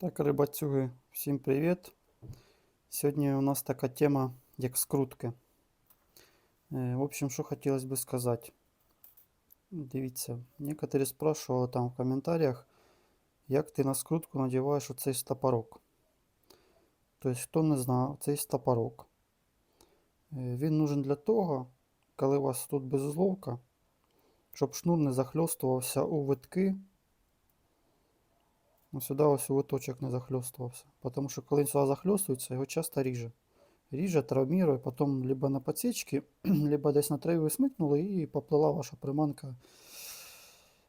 Так, рибацюги, всім привіт. Сьогодні у нас така тема, як скрутки. Е, В общем, що хотілося би сказати. Дивіться, некоторі спрашували там в коментарях, як ти на скрутку надіваєш оцей стопорок. Тобто, хто не знає, цей стопорок. Е, Він нужен для того, коли у вас тут безузловка, щоб шнур не захльостувався у витки Ну, сюди ось у виточок не захльостувався. Потому що коли він сюди захльостується, його часто ріже. Ріже, травмірує, потім либо на подсечці, либо десь на траві смикнули і поплила ваша приманка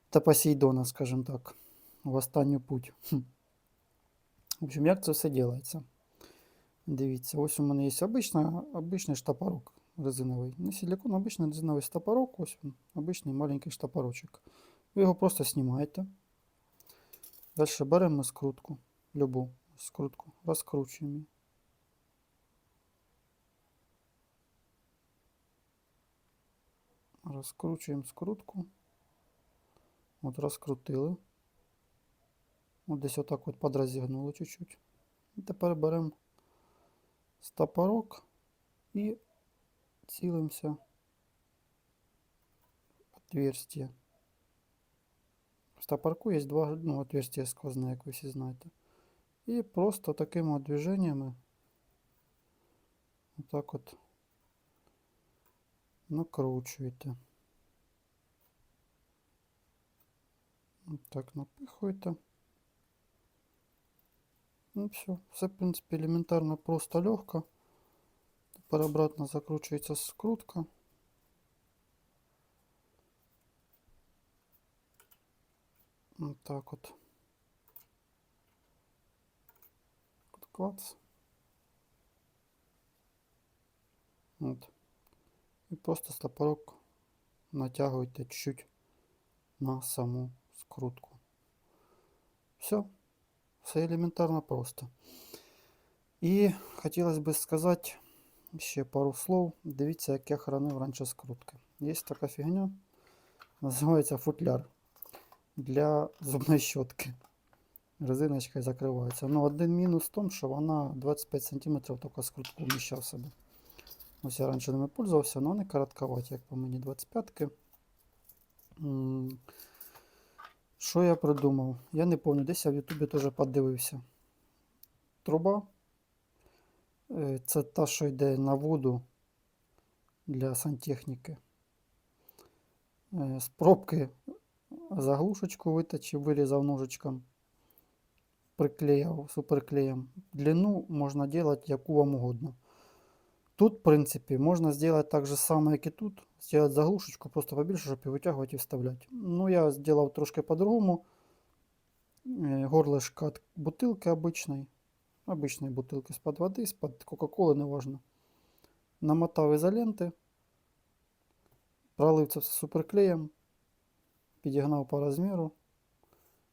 та Посейдона, скажімо так, в останню путь. В общем, як це все робиться? Дивіться, ось у мене є обична, обичний штопорок резиновий. Не силикон, обичний резиновий штопорок, ось він, обичний маленький штопорочок. Ви його просто знімаєте. Дальше беремо скрутку, любу скрутку, розкручуємо її. Розкручуємо скрутку. От розкрутили. От десь отак от подрозігнули чуть-чуть. І тепер беремо стопорок і цілимося отверстие. В стопорку є два ну, отверстия сквозные, як ви всі знаєте. І просто такими от движеннями отак от накручуєте. Так напихуєте. Ну все, все в принципі елементарно, просто легко. Тепер обратно закручується скрутка. Так вот. Вот Клац. Вот. І просто стопорок натягуєте чуть-чуть на саму скрутку. Все. Все елементарно просто. І хотілося б сказати ще пару слов. Дивіться, як я хранив раніше скрутки. Є така фігня, називається футляр для зубної щотки. Резиночкою закривається. Ну, один мінус в тому, що вона 25 см тільки скрутку вміщав себе. Ось я раніше ними пользувався, але вони коротковаті, як по мені 25-ки. Що я придумав? Я не пам'ятаю, десь я в Ютубі теж подивився. Труба. Е, Це та, що йде на воду для сантехніки. Е, З пробки заглушечку виточив, вирізав ножичком, приклеїв суперклеєм. Длину можна делать яку вам угодно. Тут, в принципі, можна сделать так же самое, як і тут. Сделать заглушечку просто побільше, щоб і витягувати і вставляти. Ну, я зробив трошки по-другому. Е, Горлышко от бутилки обичної. Обичної бутилки з-під води, з-під Кока-Коли, неважно. Намотав ізоленти. Пролив це все суперклеєм. Підігнав по розміру.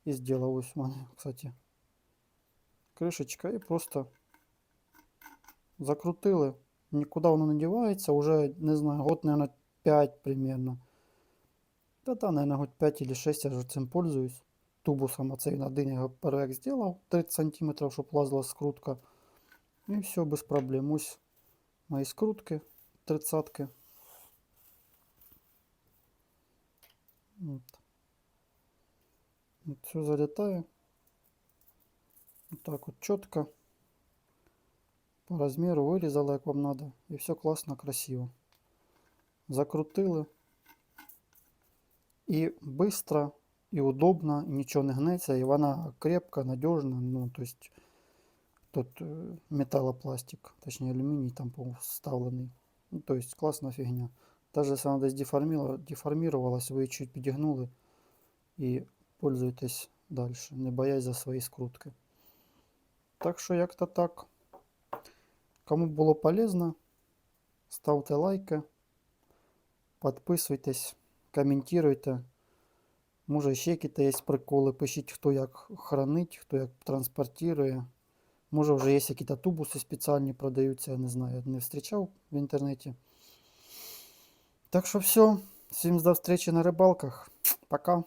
І зробив ось у мене, кстати, кришечка. І просто закрутили. Нікуди воно не дівається. Уже, не знаю, год, наверное, 5 примерно. Та та, наверное, год 5 или 6 я вже цим пользуюсь. Тубусом оцей на його перек зробив 30 см, щоб лазила скрутка. І все без проблем. Ось мої скрутки 30-ки. От. От все залітає. Вот так вот четко. По размеру вырезала, як вам надо. І все класно, красиво. Закрутили. І быстро, і удобно, нічого не гнеться, і вона крепка, надежна. Ну, то есть тут э, металлопластик, точнее алюминий там вставлений. Ну, то есть класна фігня. Даже если она десь деформировалась, ви її чуть підігнули і пользуйтесь дальше, не боясь за свої скрутки. Так що як-то так. Кому було полезно, ставте лайки, підписуйтесь, коментуйте. Може ще якісь є приколи, пишіть, хто як хранить, хто як транспортує. Може вже є якісь тубуси спеціальні продаються, я не знаю, не зустрічав в інтернеті. Так що все. Всім до зустрічі на рибалках. Пока.